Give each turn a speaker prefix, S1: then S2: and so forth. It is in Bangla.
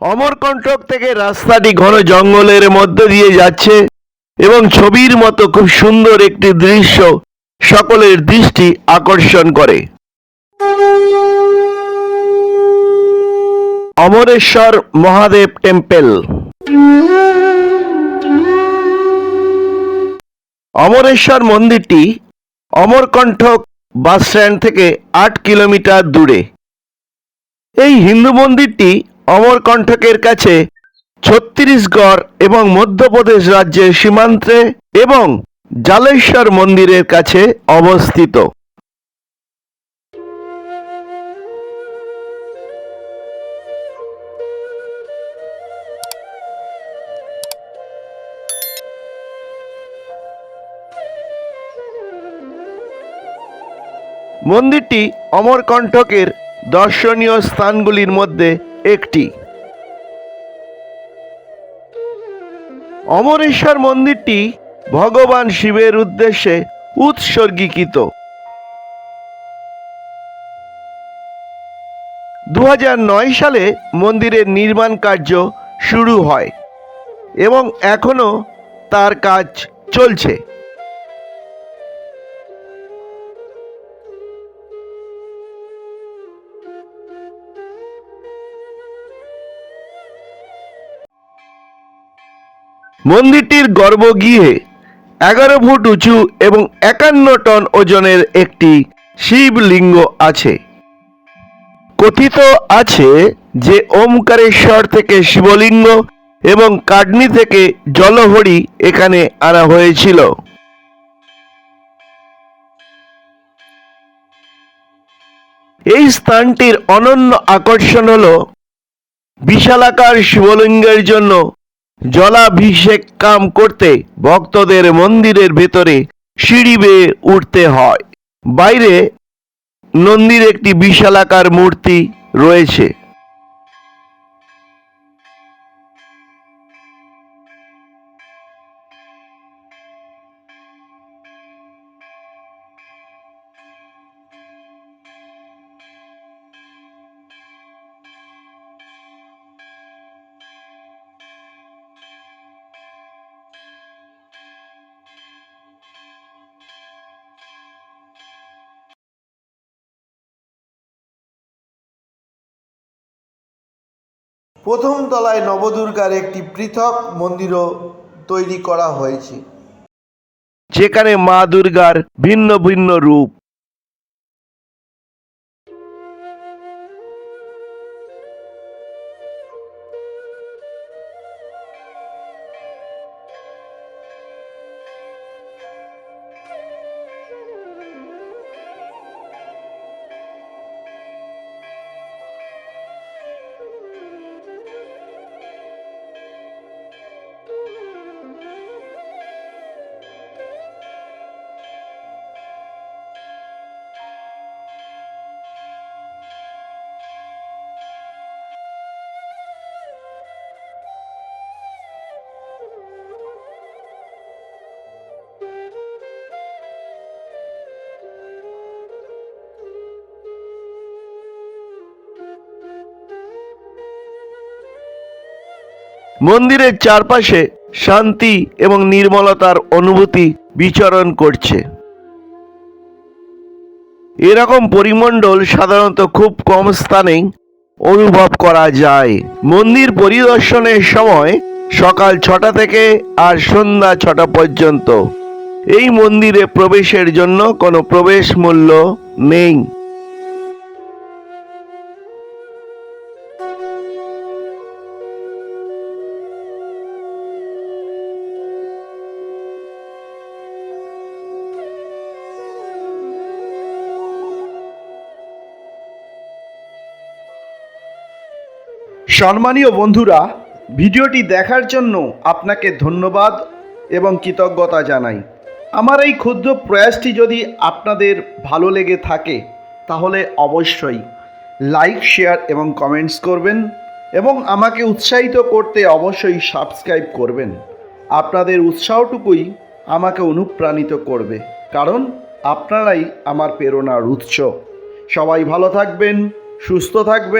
S1: অমরকণ্টক থেকে রাস্তাটি ঘন জঙ্গলের মধ্যে দিয়ে যাচ্ছে এবং ছবির মতো খুব সুন্দর একটি দৃশ্য সকলের দৃষ্টি আকর্ষণ করে। অমরেশ্বর মহাদেব টেম্পেল। অমরেশ্বর মন্দিরটি অমরকণ্ঠক বাস স্ট্যান্ড থেকে আট কিলোমিটার দূরে। এই হিন্দু মন্দিরটি অমরকণ্ঠকের কাছে ছত্তিশগড় এবং মধ্যপ্রদেশ রাজ্যের সীমান্তে এবং জালেশ্বর মন্দিরের কাছে অবস্থিত। মন্দিরটি অমরকণ্ঠকের দর্শনীয় স্থানগুলির মধ্যে একটি। অমরেশ্বর মন্দিরটি ভগবান শিবের উদ্দেশ্যে উৎসর্গীকৃত। দু হাজার নয় সালে মন্দিরের নির্মাণ কার্য শুরু হয় এবং এখনও তার কাজ চলছে। মন্দিরটির গর্ভগৃহে এগারো ফুট উঁচু এবং একান্ন টন ওজনের একটি শিবলিঙ্গ আছে। কথিত আছে যে ওমকারেশ্বর থেকে শিবলিঙ্গ এবং কাটনি থেকে জলহরি এখানে আনা হয়েছিল। এই স্থানটির অনন্য আকর্ষণ হল বিশালাকার শিবলিঙ্গের জন্য জলাভিষেক কাম করতে ভক্তদের মন্দিরের ভেতরে সিঁড়ি বেয়ে উঠতে হয়। বাইরে নন্দীর একটি বিশালাকার মূর্তি রয়েছে। প্রথম তলায় নবদুর্গার একটি পৃথক মন্দিরও তৈরি করা হয়েছে। যেখানে মা দুর্গার ভিন্ন ভিন্ন রূপ। মন্দিরের চারপাশে শান্তি এবং নির্মলতার অনুভূতি বিচরণ করছে। এরকম পরিমণ্ডল সাধারণত খুব কম স্থানেই অনুভব করা যায়। মন্দির পরিদর্শনের সময় সকাল ছটা থেকে আর সন্ধ্যা ছটা পর্যন্ত। এই মন্দিরে প্রবেশের জন্য কোনো প্রবেশ মূল্য নেই।
S2: সম্মানীয় বন্ধুরা, ভিডিওটি দেখার জন্য আপনাকে ধন্যবাদ এবং কৃতজ্ঞতা জানাই। আমার এই ক্ষুদ্র প্রয়াসটি যদি আপনাদের ভালো লেগে থাকে, তাহলে অবশ্যই লাইক, শেয়ার এবং কমেন্টস করবেন এবং আমাকে উৎসাহিত করতে অবশ্যই সাবস্ক্রাইব করবেন। আপনাদের উৎসাহটুকুই আমাকে অনুপ্রাণিত করবে, কারণ আপনারাই আমার প্রেরণার উৎস। সবাই ভালো থাকবেন, সুস্থ থাকবেন।